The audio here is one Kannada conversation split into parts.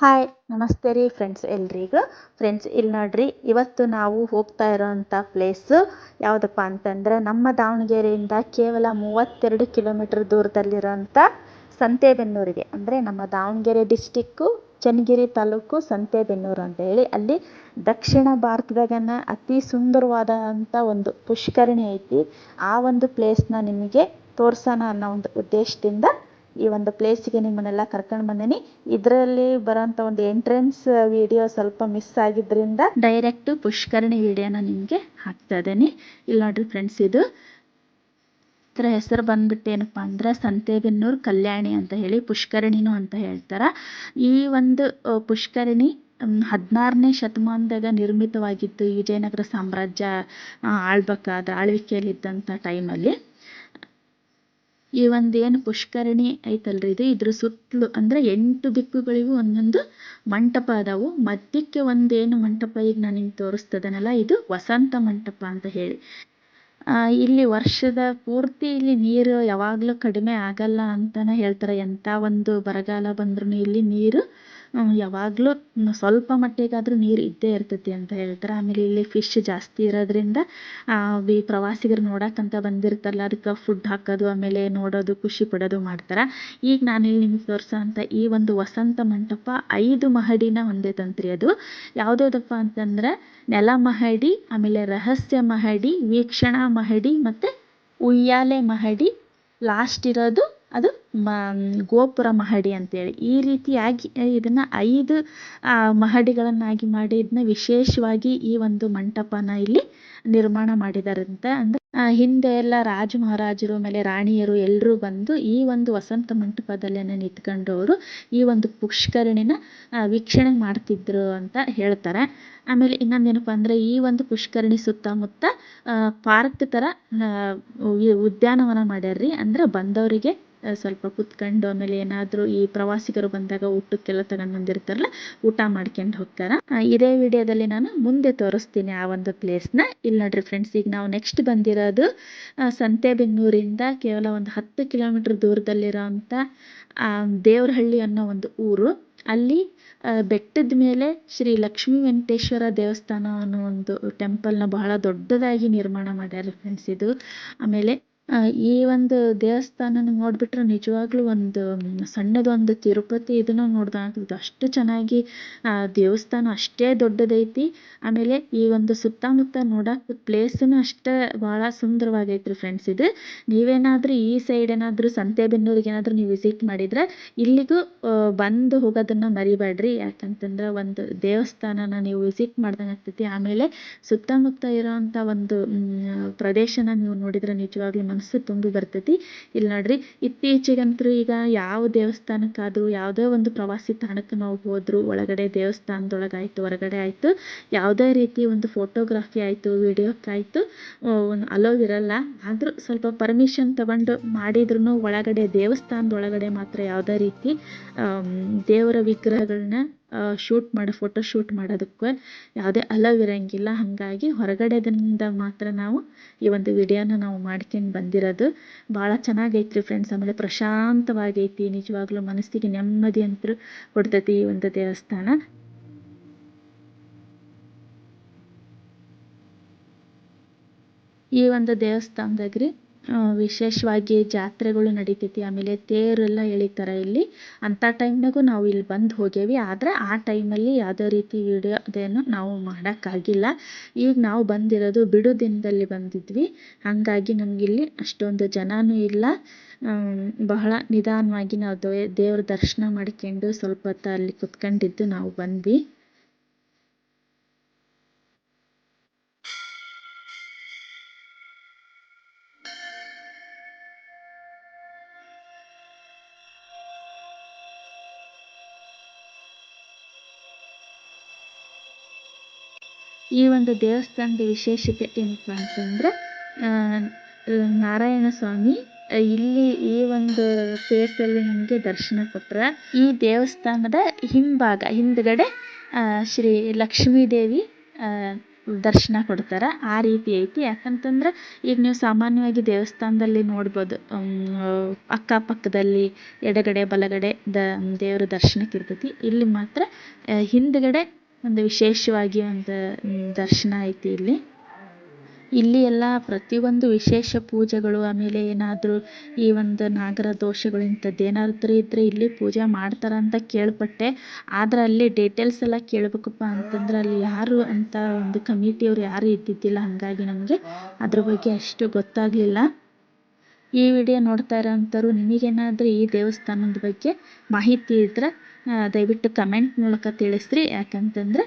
ಹಾಯ್ ನಮಸ್ತೆ ರೀ ಫ್ರೆಂಡ್ಸ್ ಎಲ್ರಿಗೂ ಫ್ರೆಂಡ್ಸ್ ಇಲ್ಲಿ ನೋಡ್ರಿ, ಇವತ್ತು ನಾವು ಹೋಗ್ತಾ ಇರೋವಂಥ ಪ್ಲೇಸು ಯಾವುದಪ್ಪ ಅಂತಂದರೆ ನಮ್ಮ ದಾವಣಗೆರೆಯಿಂದ ಕೇವಲ ಮೂವತ್ತೆರಡು ಕಿಲೋಮೀಟ್ರ್ ದೂರದಲ್ಲಿರೋಂಥ ಸಂತೆಬೆನ್ನೂರಿಗೆ, ಅಂದರೆ ನಮ್ಮ ದಾವಣಗೆರೆ ಡಿಸ್ಟಿಕ್ಕು ಚನ್ನಗಿರಿ ತಾಲೂಕು ಸಂತೆಬೆನ್ನೂರು ಅಂತ ಹೇಳಿ. ಅಲ್ಲಿ ದಕ್ಷಿಣ ಭಾರತದಾಗನ ಅತಿ ಸುಂದರವಾದಂಥ ಒಂದು ಪುಷ್ಕರಣಿ ಐತಿ. ಆ ಒಂದು ಪ್ಲೇಸ್ನ ನಿಮಗೆ ತೋರ್ಸೋಣ ಅನ್ನೋ ಒಂದು ಉದ್ದೇಶದಿಂದ ಈ ಒಂದು ಪ್ಲೇಸಿಗೆ ನಿಮ್ಮನ್ನೆಲ್ಲ ಕರ್ಕೊಂಡು ಬಂದೀನಿ. ಇದರಲ್ಲಿ ಬರೋಂಥ ಒಂದು ಎಂಟ್ರೆನ್ಸ್ ವಿಡಿಯೋ ಸ್ವಲ್ಪ ಮಿಸ್ ಆಗಿದ್ದರಿಂದ ಡೈರೆಕ್ಟ್ ಪುಷ್ಕರಣಿ ವಿಡಿಯೋನ ನಿಮಗೆ ಹಾಕ್ತಾ ಇದ್ದೀನಿ. ಇಲ್ಲಿ ನೋಡ್ರಿ ಫ್ರೆಂಡ್ಸ್ ಇದು ಇದರ ಹೆಸರು ಬಂದ್ಬಿಟ್ಟು ಏನಪ್ಪ ಅಂದ್ರೆ ಸಂತೆಬೆನ್ನೂರು ಕಲ್ಯಾಣಿ ಅಂತ ಹೇಳಿ ಪುಷ್ಕರಣಿನೂ ಅಂತ ಹೇಳ್ತಾರೆ. ಈ ಒಂದು ಪುಷ್ಕರಣಿ ಹದಿನಾರನೇ ಶತಮಾನದಾಗ ನಿರ್ಮಿತವಾಗಿತ್ತು ವಿಜಯನಗರ ಸಾಮ್ರಾಜ್ಯ ಆಳ್ಬೇಕಾದ, ಆಳ್ವಿಕೆಯಲ್ಲಿದ್ದಂಥ ಟೈಮಲ್ಲಿ ಈ ಒಂದು ಏನು ಪುಷ್ಕರಣಿ ಐತಲ್ರಿ ಇದು? ಇದ್ರ ಸುತ್ತಲೂ ಅಂದರೆ ಎಂಟು ದಿಕ್ಕುಗಳಿಗೂ ಒಂದೊಂದು ಮಂಟಪ ಅದಾವು. ಮಧ್ಯಕ್ಕೆ ಒಂದೇನು ಮಂಟಪ ಈಗ ನಾನು ನಿಮ್ಗೆ ತೋರಿಸ್ತದನಲ್ಲ, ಇದು ವಸಂತ ಮಂಟಪ ಅಂತ ಹೇಳಿ. ಇಲ್ಲಿ ವರ್ಷದ ಪೂರ್ತಿ ಇಲ್ಲಿ ನೀರು ಯಾವಾಗಲೂ ಕಡಿಮೆ ಆಗಲ್ಲ ಅಂತಲೇ ಹೇಳ್ತಾರೆ. ಎಂಥ ಒಂದು ಬರಗಾಲ ಬಂದ್ರೂ ಇಲ್ಲಿ ನೀರು ಯಾವಾಗಲೂ ಸ್ವಲ್ಪ ಮಟ್ಟಿಗಾದರೂ ನೀರು ಇದ್ದೇ ಇರ್ತೈತಿ ಅಂತ ಹೇಳ್ತಾರೆ. ಆಮೇಲೆ ಇಲ್ಲಿ ಫಿಶ್ ಜಾಸ್ತಿ ಇರೋದ್ರಿಂದ ಬಿ ಪ್ರವಾಸಿಗರು ನೋಡಕ್ಕಂತ ಬಂದಿರ್ತಾರಲ್ಲ, ಅದಕ್ಕೆ ಫುಡ್ ಹಾಕೋದು, ಆಮೇಲೆ ನೋಡೋದು, ಖುಷಿ ಪಡೋದು ಮಾಡ್ತಾರೆ. ಈಗ ನಾನು ಇಲ್ಲಿ ನಿಮ್ಗೆ ತೋರಿಸೋಂಥ ಈ ಒಂದು ವಸಂತ ಮಂಟಪ ಐದು ಮಹಡಿನ ಹೊಂದೈತಂತ್ರಿ ಅದು. ಯಾವುದ್ಯಾವ್ದಪ್ಪ ಅಂತಂದ್ರೆ, ನೆಲ ಮಹಡಿ, ಆಮೇಲೆ ರಹಸ್ಯ ಮಹಡಿ, ವೀಕ್ಷಣಾ ಮಹಡಿ ಮತ್ತು ಉಯ್ಯಾಲೆ ಮಹಡಿ. ಲಾಸ್ಟ್ ಇರೋದು ಅದು ಮ, ಗೋಪುರ ಮಹಡಿ ಅಂತೇಳಿ. ಈ ರೀತಿಯಾಗಿ ಇದನ್ನು ಐದು ಮಹಡಿಗಳನ್ನಾಗಿ ಮಾಡಿ, ಇದನ್ನ ವಿಶೇಷವಾಗಿ ಈ ಒಂದು ಮಂಟಪನ ಇಲ್ಲಿ ನಿರ್ಮಾಣ ಮಾಡಿದಾರಂತೆ ಅಂದರೆ ಹಿಂದೆ ಎಲ್ಲ ರಾಜ ಮಹಾರಾಜರು ಆಮೇಲೆ ರಾಣಿಯರು ಎಲ್ಲರೂ ಬಂದು ಈ ಒಂದು ವಸಂತ ಮಂಟಪದಲ್ಲೇನೆ ನಿಂತ್ಕೊಂಡು ಅವರು ಈ ಒಂದು ಪುಷ್ಕರಣಿನ ವೀಕ್ಷಣೆ ಮಾಡ್ತಿದ್ರು ಅಂತ ಹೇಳ್ತಾರೆ. ಆಮೇಲೆ ಇನ್ನೊಂದು ಏನಪ್ಪಾ ಅಂದರೆ, ಈ ಒಂದು ಪುಷ್ಕರಣಿ ಸುತ್ತಮುತ್ತ ಪಾರ್ಕ್ ಥರ ಉದ್ಯಾನವನ ಮಾಡ್ಯಾರ್ರಿ. ಅಂದ್ರೆ ಬಂದವರಿಗೆ ಸ್ವಲ್ಪ ಕುತ್ಕೊಂಡು ಆಮೇಲೆ ಏನಾದರೂ ಈ ಪ್ರವಾಸಿಗರು ಬಂದಾಗ ಊಟಕ್ಕೆಲ್ಲ ತಗೊಂಡು ಬಂದಿರ್ತಾರಲ್ಲ, ಊಟ ಮಾಡ್ಕೊಂಡು ಹೋಗ್ತಾರೆ? ಇದೇ ವಿಡಿಯೋದಲ್ಲಿ ನಾನು ಮುಂದೆ ತೋರಿಸ್ತೀನಿ ಆ ಒಂದು ಪ್ಲೇಸ್ನ ಇಲ್ಲಿ ನೋಡ್ರಿ ಫ್ರೆಂಡ್ಸ್ ಈಗ ನಾವು ನೆಕ್ಸ್ಟ್ ಬಂದಿರೋದು ಸಂತೆಬೆನ್ನೂರಿಂದ ಕೇವಲ ಒಂದು ಹತ್ತು ಕಿಲೋಮೀಟ್ರ್ ದೂರದಲ್ಲಿರೋ ಅಂಥ ದೇವರಹಳ್ಳಿ ಅನ್ನೋ ಒಂದು ಊರು. ಅಲ್ಲಿ ಬೆಟ್ಟದ ಮೇಲೆ ಶ್ರೀ ಲಕ್ಷ್ಮೀ ವೆಂಕಟೇಶ್ವರ ದೇವಸ್ಥಾನ ಅನ್ನೋ ಒಂದು ಟೆಂಪಲ್ನ ಬಹಳ ದೊಡ್ಡದಾಗಿ ನಿರ್ಮಾಣ ಮಾಡ್ಯಾರ ಫ್ರೆಂಡ್ಸ್ ಇದು. ಆಮೇಲೆ ಈ ಒಂದು ದೇವಸ್ಥಾನನ ನೋಡಿಬಿಟ್ರೆ ನಿಜವಾಗ್ಲೂ ಒಂದು ಸಣ್ಣದೊಂದು ತಿರುಪತಿ ಇದನ್ನು ನೋಡ್ದಂಗೆ ಅಷ್ಟು ಚೆನ್ನಾಗಿ ದೇವಸ್ಥಾನ ಅಷ್ಟೇ ದೊಡ್ಡದೈತಿ. ಆಮೇಲೆ ಈ ಒಂದು ಸುತ್ತಮುತ್ತ ನೋಡೋಕೆ ಪ್ಲೇಸೂ ಅಷ್ಟೇ ಭಾಳ ಸುಂದರವಾಗೈತ್ರಿ ಫ್ರೆಂಡ್ಸ್ ಇದು. ನೀವೇನಾದರೂ ಈ ಸೈಡ್ ಏನಾದರೂ ಸಂತೆಬೆನ್ನೂರಿಗೆ ಏನಾದರೂ ನೀವು ವಿಸಿಟ್ ಮಾಡಿದರೆ ಇಲ್ಲಿಗೂ ಬಂದು ಹೋಗೋದನ್ನು ಮರಿಬೇಡ್ರಿ. ಯಾಕಂತಂದ್ರೆ ಒಂದು ದೇವಸ್ಥಾನನ ನೀವು ವಿಸಿಟ್ ಮಾಡ್ದಂಗೆ ಆಗ್ತೈತಿ. ಆಮೇಲೆ ಸುತ್ತಮುತ್ತ ಇರೋವಂಥ ಒಂದು ಪ್ರದೇಶನ ನೀವು ನೋಡಿದರೆ ನಿಜವಾಗ್ಲೂ ಮನಸ್ಸು ತುಂಬಿ ಬರ್ತೈತಿ. ಇಲ್ಲಿ ನೋಡ್ರಿ ಇತ್ತೀಚೆಗಂತೂ ಈಗ ಯಾವ ದೇವಸ್ಥಾನಕ್ಕಾದರೂ ಯಾವುದೇ ಒಂದು ಪ್ರವಾಸಿ ತಾಣಕ್ಕೆ ನಾವು ಹೋದ್ರು, ಒಳಗಡೆ ದೇವಸ್ಥಾನದೊಳಗೆ ಆಯಿತು ಹೊರಗಡೆ ಆಯಿತು, ಯಾವುದೇ ರೀತಿ ಒಂದು ಫೋಟೋಗ್ರಾಫಿ ಆಯಿತು ವಿಡಿಯೋಕ್ಕಾಯಿತು ಅಲೋಗ್ ಇರಲ್ಲ. ಆದರೂ ಸ್ವಲ್ಪ ಪರ್ಮಿಷನ್ ತಗೊಂಡು ಮಾಡಿದ್ರು ಒಳಗಡೆ ದೇವಸ್ಥಾನದೊಳಗಡೆ ಮಾತ್ರ ಯಾವುದೇ ರೀತಿ ದೇವರ ವಿಗ್ರಹಗಳನ್ನ ಶೂಟ್ ಮಾಡೋ ಫೋಟೋ ಶೂಟ್ ಮಾಡೋದಕ್ಕೆ ಯಾವುದೇ ಅಲವ್ ಇರೋಂಗಿಲ್ಲ. ಹಾಗಾಗಿ ಹೊರಗಡೆದಿಂದ ಮಾತ್ರ ನಾವು ಈ ಒಂದು ವಿಡಿಯೋನ ನಾವು ಮಾಡ್ಕೊಂಡು ಬಂದಿರೋದು. ಭಾಳ ಚೆನ್ನಾಗೈತ್ರಿ ಫ್ರೆಂಡ್ಸ್ ಆಮೇಲೆ ಪ್ರಶಾಂತವಾಗೈತಿ. ನಿಜವಾಗ್ಲೂ ಮನಸ್ಸಿಗೆ ನೆಮ್ಮದಿ ಅಂತೂ ಕೊಡ್ತೈತಿ ಈ ಒಂದು ದೇವಸ್ಥಾನ. ಈ ಒಂದು ದೇವಸ್ಥಾನದಾಗ ರೀ ವಿಶೇಷವಾಗಿ ಜಾತ್ರೆಗಳು ನಡಿತೈತಿ. ಆಮೇಲೆ ತೇರೆಲ್ಲ ಎಳಿತಾರೆ ಇಲ್ಲಿ. ಅಂಥ ಟೈಮ್ನಾಗೂ ನಾವು ಇಲ್ಲಿ ಬಂದು ಹೋಗೇವಿ. ಆದರೆ ಆ ಟೈಮಲ್ಲಿ ಯಾವುದೇ ರೀತಿ ವಿಡಿಯೋ ಅದೇನು ನಾವು ಮಾಡೋಕ್ಕಾಗಿಲ್ಲ. ಈಗ ನಾವು ಬಂದಿರೋದು ಬಿಡು ದಿನದಲ್ಲಿ ಬಂದಿದ್ವಿ. ಹಾಗಾಗಿ ನಮಗಿಲ್ಲಿ ಅಷ್ಟೊಂದು ಜನನೂ ಇಲ್ಲ. ಬಹಳ ನಿಧಾನವಾಗಿ ನಾವು ದೇವ್ರ ದರ್ಶನ ಮಾಡ್ಕೊಂಡು ಸ್ವಲ್ಪ ಹೊತ್ತು ಅಲ್ಲಿ ಕುತ್ಕೊಂಡಿದ್ದು ನಾವು ಬಂದ್ವಿ. ಈ ಒಂದು ದೇವಸ್ಥಾನದ ವಿಶೇಷತೆ ಏನಪ್ಪ ಅಂತಂದ್ರೆ ನಾರಾಯಣ ಸ್ವಾಮಿ ಇಲ್ಲಿ ಈ ಒಂದು ಪ್ಲೇಸಲ್ಲಿ ನಮಗೆ ದರ್ಶನ ಕೊಟ್ಟರೆ ಈ ದೇವಸ್ಥಾನದ ಹಿಂಭಾಗ, ಹಿಂದ್ಗಡೆ ಶ್ರೀ ಲಕ್ಷ್ಮೀ ದೇವಿ ದರ್ಶನ ಕೊಡ್ತಾರೆ. ಆ ರೀತಿ ಐತಿ. ಯಾಕಂತಂದ್ರೆ ಈಗ ನೀವು ಸಾಮಾನ್ಯವಾಗಿ ದೇವಸ್ಥಾನದಲ್ಲಿ ನೋಡ್ಬೋದು ಅಕ್ಕಪಕ್ಕದಲ್ಲಿ ಎಡಗಡೆ ಬಲಗಡೆ ದ, ದೇವರ ದರ್ಶನಕ್ಕೆ ಇರ್ತೈತಿ ಇಲ್ಲಿ ಮಾತ್ರ ಹಿಂದ್ಗಡೆ ಒಂದು ವಿಶೇಷವಾಗಿ ಒಂದು ದರ್ಶನ ಐತಿ ಇಲ್ಲಿ. ಇಲ್ಲಿ ಎಲ್ಲ ಪ್ರತಿಯೊಂದು ವಿಶೇಷ ಪೂಜೆಗಳು, ಆಮೇಲೆ ಏನಾದರೂ ಈ ಒಂದು ನಾಗರ ದೋಷಗಳು ಇಂಥದ್ದು ಏನಾದರೂ ಇದ್ದರೆ ಇಲ್ಲಿ ಪೂಜೆ ಮಾಡ್ತಾರೆ ಅಂತ ಕೇಳ್ಪಟ್ಟೆ. ಆದ್ರೆ ಅಲ್ಲಿ ಡೀಟೇಲ್ಸ್ ಎಲ್ಲ ಕೇಳಬೇಕಪ್ಪ ಅಂತಂದ್ರೆ ಅಲ್ಲಿ ಯಾರು ಅಂತ ಒಂದು ಕಮಿಟಿಯವ್ರು ಯಾರೂ ಇದ್ದಿದ್ದಿಲ್ಲ ಹಾಗಾಗಿ ನಮಗೆ. ಅದ್ರ ಬಗ್ಗೆ ಅಷ್ಟು ಗೊತ್ತಾಗಲಿಲ್ಲ. ಈ ವಿಡಿಯೋ ನೋಡ್ತಾ ಇರೋಂಥವ್ರು ನಿಮಗೇನಾದರೂ ಈ ದೇವಸ್ಥಾನದ ಬಗ್ಗೆ ಮಾಹಿತಿ ಇದ್ದರೆ ದಯವಿಟ್ಟು ಕಮೆಂಟ್ ಮೂಲಕ ತಿಳಿಸ್ರಿ. ಯಾಕಂತಂದ್ರೆ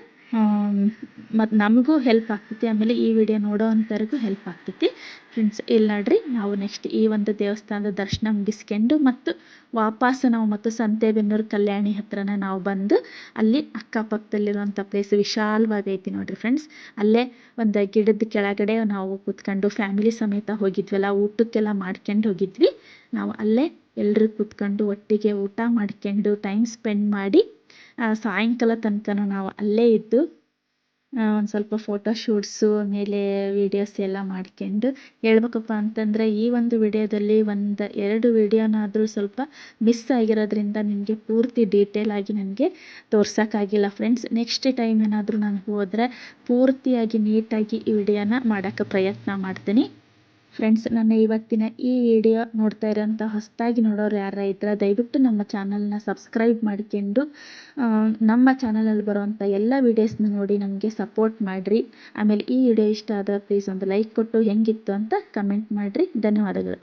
ಮತ್ತು ನಮಗೂ ಹೆಲ್ಪ್ ಆಗ್ತೈತಿ. ಆಮೇಲೆ ಈ ವಿಡಿಯೋ ನೋಡೋವಂಥವ್ರಿಗೂ ಹೆಲ್ಪ್ ಆಗ್ತೈತಿ. ಫ್ರೆಂಡ್ಸ್ ಇಲ್ಲಿ ನೋಡಿರಿ. ನಾವು ನೆಕ್ಸ್ಟ್ ಈ ಒಂದು ದೇವಸ್ಥಾನದ ದರ್ಶನ ಮುಗಿಸ್ಕೊಂಡು ಮತ್ತು ವಾಪಸ್ ನಾವು ಮತ್ತು ಸಂತೆಬೆನ್ನೂರು ಕಲ್ಯಾಣಿ ಹತ್ರನೇ ನಾವು ಬಂದು ಅಲ್ಲಿ ಅಕ್ಕಪಕ್ಕದಲ್ಲಿರುವಂಥ ಪ್ಲೇಸ್ ವಿಶಾಲವಾಗಿ ಐತಿ ನೋಡಿರಿ ಫ್ರೆಂಡ್ಸ್ ಅಲ್ಲೇ ಒಂದು ಗಿಡದ ಕೆಳಗಡೆ ನಾವು ಕೂತ್ಕೊಂಡು ಫ್ಯಾಮಿಲಿ ಸಮೇತ ಹೋಗಿದ್ವಲ್ಲ, ಊಟಕ್ಕೆಲ್ಲ ಮಾಡ್ಕೊಂಡು ಹೋಗಿದ್ವಿ. ನಾವು ಅಲ್ಲೇ ಎಲ್ಲರೂ ಕೂತ್ಕೊಂಡು ಒಟ್ಟಿಗೆ ಊಟ ಮಾಡ್ಕೊಂಡು ಟೈಮ್ ಸ್ಪೆಂಡ್ ಮಾಡಿ ಸಾಯಂಕಾಲ ತನಕನೂ ನಾವು ಅಲ್ಲೇ ಇದ್ದು ಒಂದು ಸ್ವಲ್ಪ ಫೋಟೋ ಶೂಟ್ಸು ಆಮೇಲೆ ವೀಡಿಯೋಸ್ ಎಲ್ಲ ಮಾಡ್ಕೊಂಡು ಹೇಳ್ಬೇಕಪ್ಪ ಅಂತಂದರೆ ಈ ಒಂದು ವಿಡಿಯೋದಲ್ಲಿ ಒಂದು ಎರಡು ವಿಡಿಯೋನಾದರೂ ಸ್ವಲ್ಪ ಮಿಸ್ ಆಗಿರೋದ್ರಿಂದ ನಿಮಗೆ ಪೂರ್ತಿ ಡೀಟೇಲ್ ಆಗಿ ನನಗೆ ತೋರ್ಸೋಕ್ಕಾಗಿಲ್ಲ ಫ್ರೆಂಡ್ಸ್ ನೆಕ್ಸ್ಟ್ ಟೈಮ್ ಏನಾದರೂ ನಾನು ಹೋದರೆ ಪೂರ್ತಿಯಾಗಿ ನೀಟಾಗಿ ಈ ವಿಡಿಯೋನ ಮಾಡೋಕ್ಕೆ ಪ್ರಯತ್ನ ಮಾಡ್ತೀನಿ. ಫ್ರೆಂಡ್ಸ್ ನನ್ನ ಇವತ್ತಿನ ಈ ವಿಡಿಯೋ ನೋಡ್ತಾ ಇರೋಂಥ ಹೊಸದಾಗಿ ನೋಡೋರು ಯಾರು ಇದ್ರೆ ದಯವಿಟ್ಟು ನಮ್ಮ ಚಾನಲ್ನ ಸಬ್ಸ್ಕ್ರೈಬ್ ಮಾಡ್ಕೊಂಡು ನಮ್ಮ ಚಾನಲಲ್ಲಿ ಬರುವಂಥ ಎಲ್ಲ ವೀಡಿಯೋಸ್ನ ನೋಡಿ ನಮಗೆ ಸಪೋರ್ಟ್ ಮಾಡಿರಿ. ಆಮೇಲೆ ಈ ವಿಡಿಯೋ ಇಷ್ಟ ಆದರೆ ಪ್ಲೀಸ್ ಒಂದು ಲೈಕ್ ಕೊಟ್ಟು ಹೆಂಗಿತ್ತು ಅಂತ ಕಮೆಂಟ್ ಮಾಡಿರಿ. ಧನ್ಯವಾದಗಳು.